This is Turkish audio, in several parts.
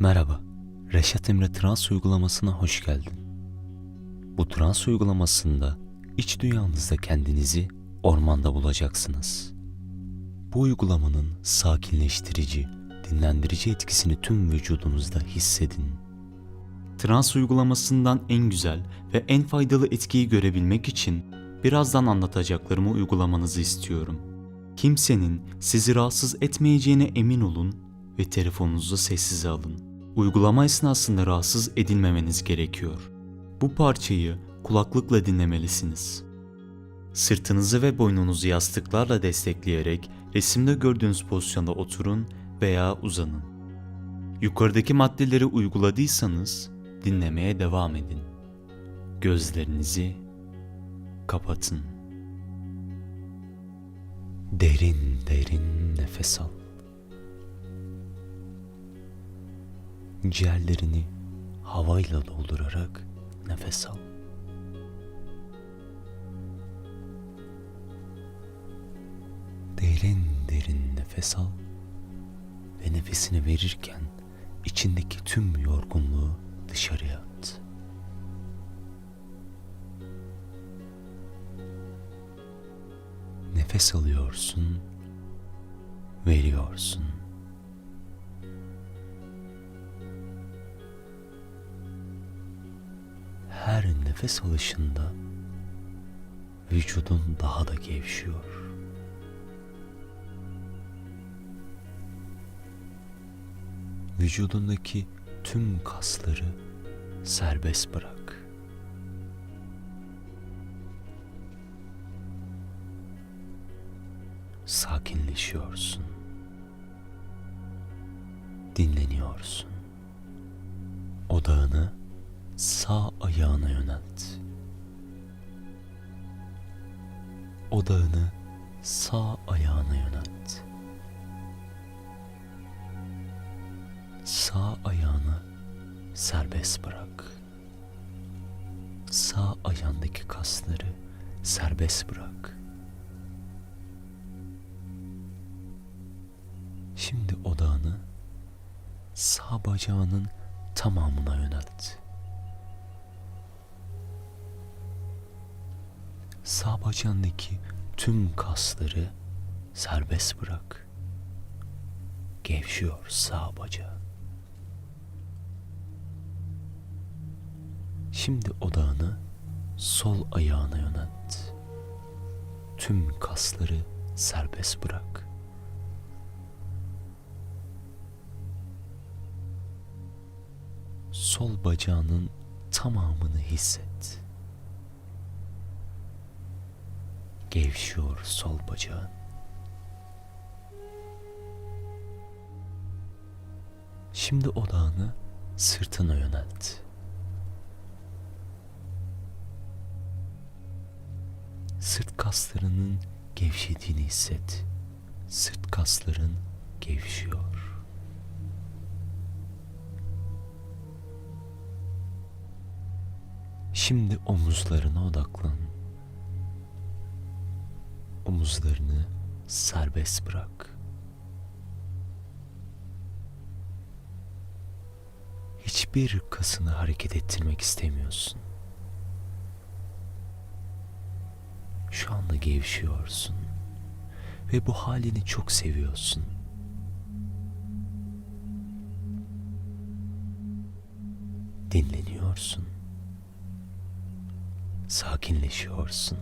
Merhaba, Reşat Emre Trans uygulamasına hoş geldin. Bu trans uygulamasında iç dünyanızda kendinizi ormanda bulacaksınız. Bu uygulamanın sakinleştirici, dinlendirici etkisini tüm vücudunuzda hissedin. Trans uygulamasından en güzel ve en faydalı etkiyi görebilmek için birazdan anlatacaklarımı uygulamanızı istiyorum. Kimsenin sizi rahatsız etmeyeceğine emin olun ve telefonunuzu sessize alın. Uygulama esnasında rahatsız edilmemeniz gerekiyor. Bu parçayı kulaklıkla dinlemelisiniz. Sırtınızı ve boynunuzu yastıklarla destekleyerek resimde gördüğünüz pozisyonda oturun veya uzanın. Yukarıdaki maddeleri uyguladıysanız dinlemeye devam edin. Gözlerinizi kapatın. Derin derin nefes al. Ciğerlerini havayla doldurarak nefes al. Derin derin nefes al ve nefesini verirken içindeki tüm yorgunluğu dışarıya at. Nefes alıyorsun, veriyorsun. Nefes alışında vücudun daha da gevşiyor. Vücudundaki tüm kasları serbest bırak. Sakinleşiyorsun. Dinleniyorsun. Odağını ayağına yönelt. Odağını sağ ayağına yönelt. Sağ ayağını serbest bırak. Sağ ayağındaki kasları serbest bırak. Şimdi odağını sağ bacağının tamamına yönelt. Sağ bacağındaki tüm kasları serbest bırak. Gevşiyor sağ bacağı. Şimdi odağını sol ayağına yönelt. Tüm kasları serbest bırak. Sol bacağının tamamını hisset. Gevşiyor sol bacağın. Şimdi odağını sırtına yönelt. Sırt kaslarının gevşediğini hisset. Sırt kasların gevşiyor. Şimdi omuzlarına odaklan. Omuzlarını serbest bırak. Hiçbir kasını hareket ettirmek istemiyorsun. Şu anda gevşiyorsun ve bu halini çok seviyorsun. Dinleniyorsun. Sakinleşiyorsun.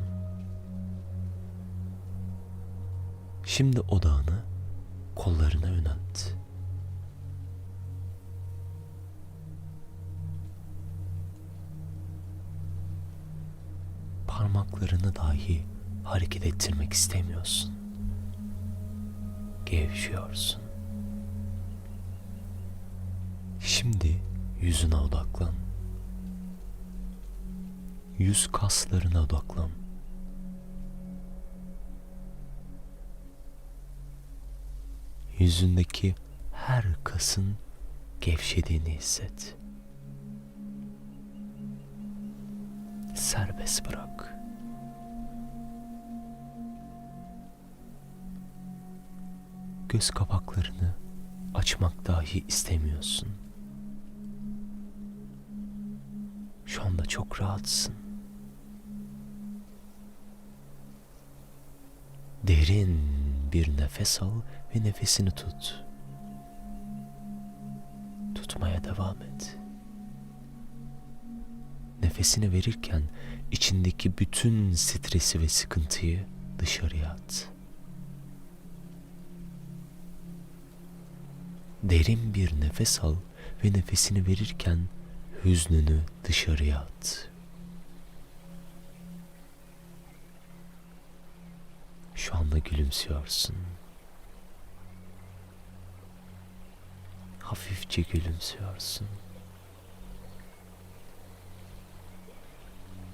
Şimdi odağını kollarına yönelt. Parmaklarını dahi hareket ettirmek istemiyorsun. Gevşiyorsun. Şimdi yüzüne odaklan. Yüz kaslarına odaklan. Yüzündeki her kasın gevşediğini hisset. Serbest bırak. Göz kapaklarını açmak dahi istemiyorsun. Şu anda çok rahatsın. Derin bir nefes al ve nefesini tut. Tutmaya devam et. Nefesini verirken içindeki bütün stresi ve sıkıntıyı dışarıya at. Derin bir nefes al ve nefesini verirken hüznünü dışarıya at. Şu anda gülümsüyorsun. Hafifçe gülümsüyorsun.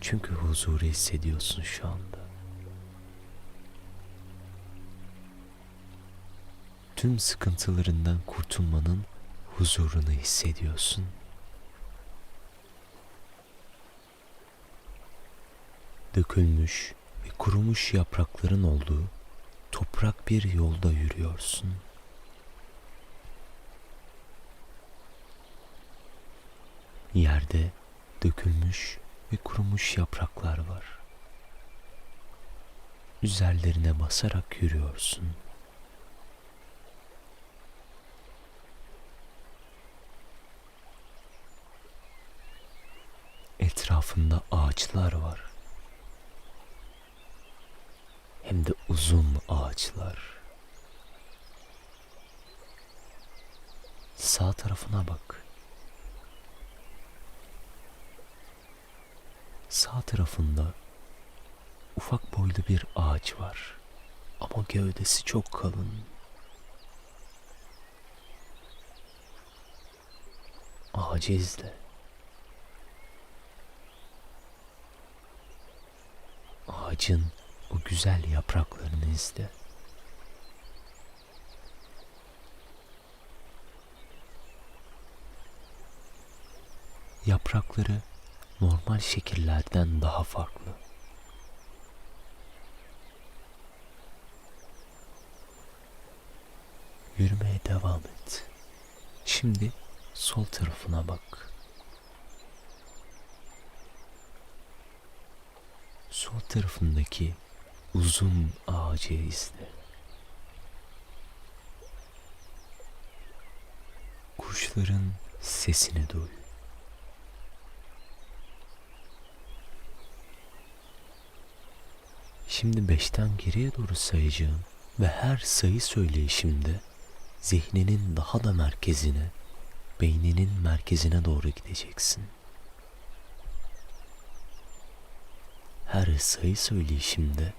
Çünkü huzuru hissediyorsun şu anda. Tüm sıkıntılarından kurtulmanın huzurunu hissediyorsun. Dökülmüş kurumuş yaprakların olduğu toprak bir yolda yürüyorsun. Yerde dökülmüş ve kurumuş yapraklar var. Üzerlerine basarak yürüyorsun. Etrafında ağaçlar var. Hem de uzun ağaçlar. Sağ tarafına bak. Sağ tarafında ufak boylu bir ağaç var. Ama gövdesi çok kalın. Ağacı izle. Ağacın o güzel yapraklarını izle. Yaprakları normal şekillerden daha farklı. Yürümeye devam et. Şimdi sol tarafına bak. Sol tarafındaki uzun ağacı izle. Kuşların sesini duy. Şimdi beşten geriye doğru sayacağım ve her sayı söyleyişimde zihninin daha da merkezine, beyninin merkezine doğru gideceksin. Her sayı söyleyişimde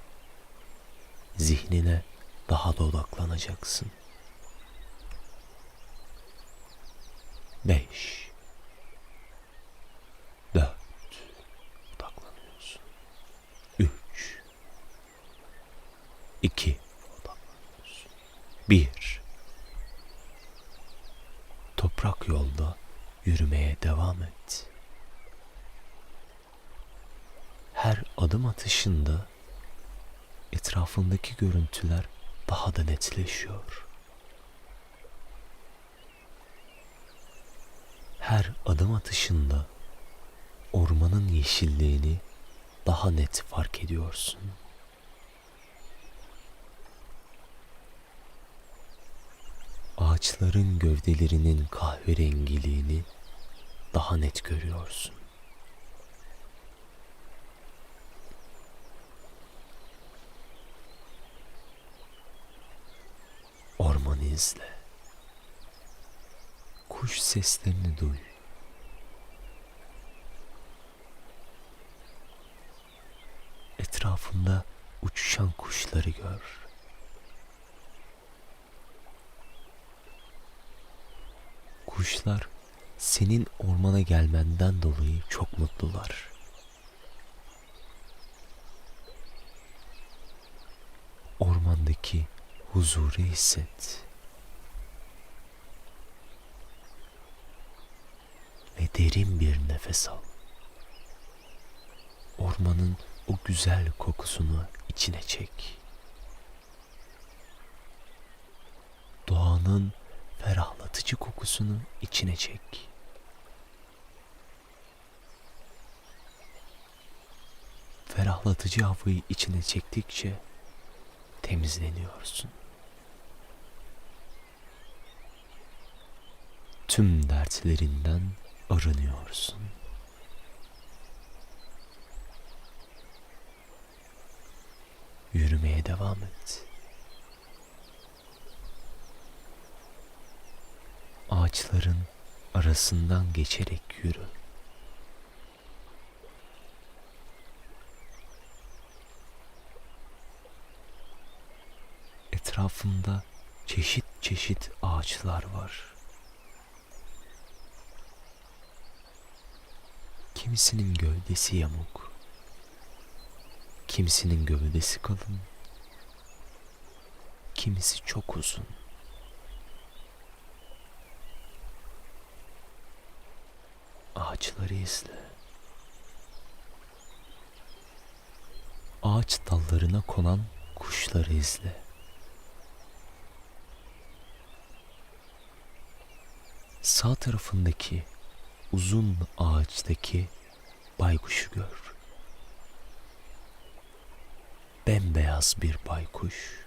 zihnine daha da odaklanacaksın. Beş, dört, odaklanıyorsun. Üç, iki, odaklanıyorsun. Bir, toprak yolda yürümeye devam et. Her adım atışında etrafındaki görüntüler daha da netleşiyor. Her adım atışında ormanın yeşilliğini daha net fark ediyorsun. Ağaçların gövdelerinin kahverengiliğini daha net görüyorsun. İzle. Kuş seslerini duy. Etrafında uçuşan kuşları gör. Kuşlar senin ormana gelmenden dolayı çok mutlular. Ormandaki huzuru hisset. Derin bir nefes al. Ormanın o güzel kokusunu içine çek. Doğanın ferahlatıcı kokusunu içine çek. ferahlatıcı havayı içine çektikçe temizleniyorsun. Tüm dertlerinden arınıyorsun. Yürümeye devam et. Ağaçların arasından geçerek yürü. Etrafında çeşit çeşit ağaçlar var. Kimisinin gövdesi yamuk. Kimisinin gövdesi kalın. Kimisi çok uzun. Ağaçları izle. Ağaç dallarına konan kuşları izle. Sağ tarafındaki uzun ağaçtaki baykuşu gör. Bembeyaz bir baykuş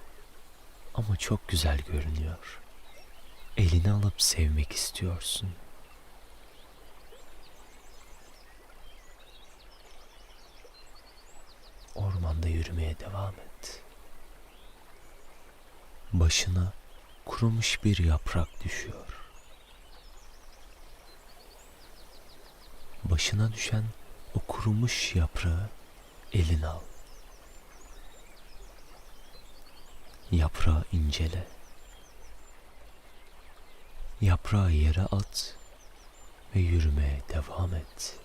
ama çok güzel görünüyor. Elini alıp sevmek istiyorsun. Ormanda yürümeye devam et. Başına kurumuş bir yaprak düşüyor. Başına düşen o kurumuş yaprağı eline al. Yaprağı incele. Yaprağı yere at ve yürümeye devam et.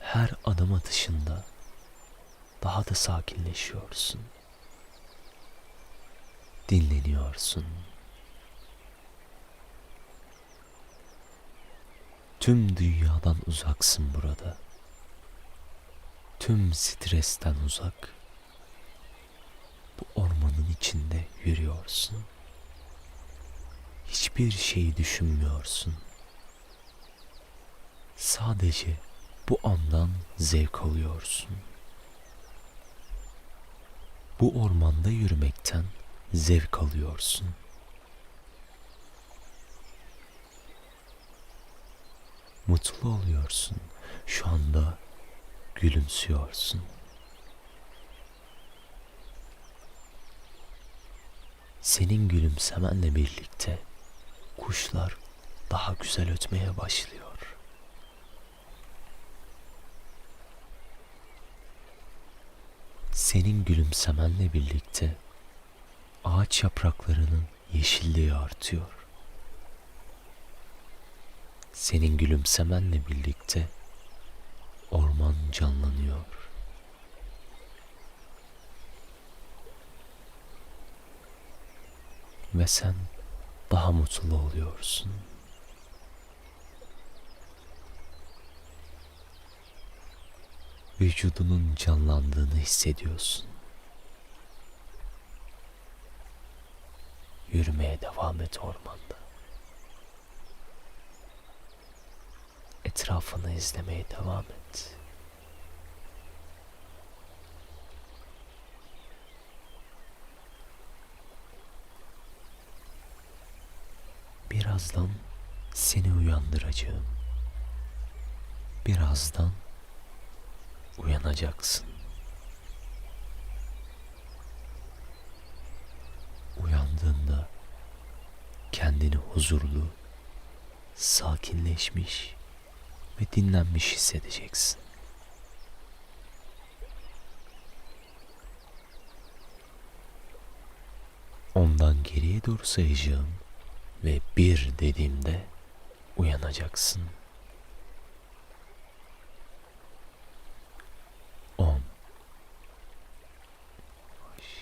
Her adım atışında daha da sakinleşiyorsun. Dinleniyorsun. Tüm dünyadan uzaksın burada. Tüm stresten uzak. Bu ormanın içinde yürüyorsun. Hiçbir şeyi düşünmüyorsun. Sadece bu andan zevk alıyorsun. Bu ormanda yürümekten zevk alıyorsun. Mutlu oluyorsun. Şu anda gülümsüyorsun. Senin gülümsemenle birlikte kuşlar daha güzel ötmeye başlıyor. Senin gülümsemenle birlikte ağaç yapraklarının yeşilliği artıyor. Senin gülümsemenle birlikte orman canlanıyor. Ve sen daha mutlu oluyorsun. Vücudunun canlandığını hissediyorsun. Yürümeye devam et ormanda. Etrafını izlemeye devam et. Birazdan seni uyandıracağım. Birazdan uyanacaksın. Uyandığında kendini huzurlu, sakinleşmiş ve dinlenmiş hissedeceksin. Ondan geriye doğru sayacağım ve bir dediğimde uyanacaksın. On. Yavaş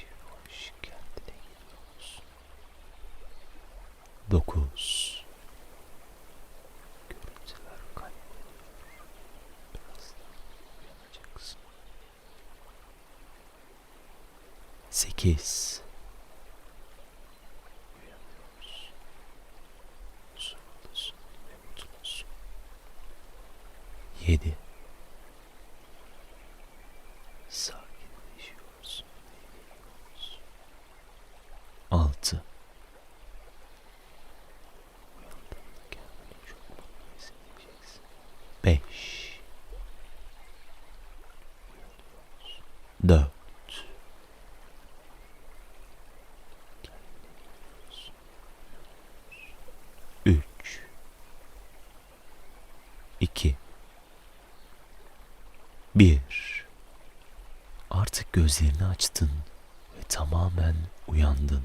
yavaş kendine geliyorsun. Dokuz. 8 7 sakinleşiyorsun 6 açtın ve tamamen uyandın.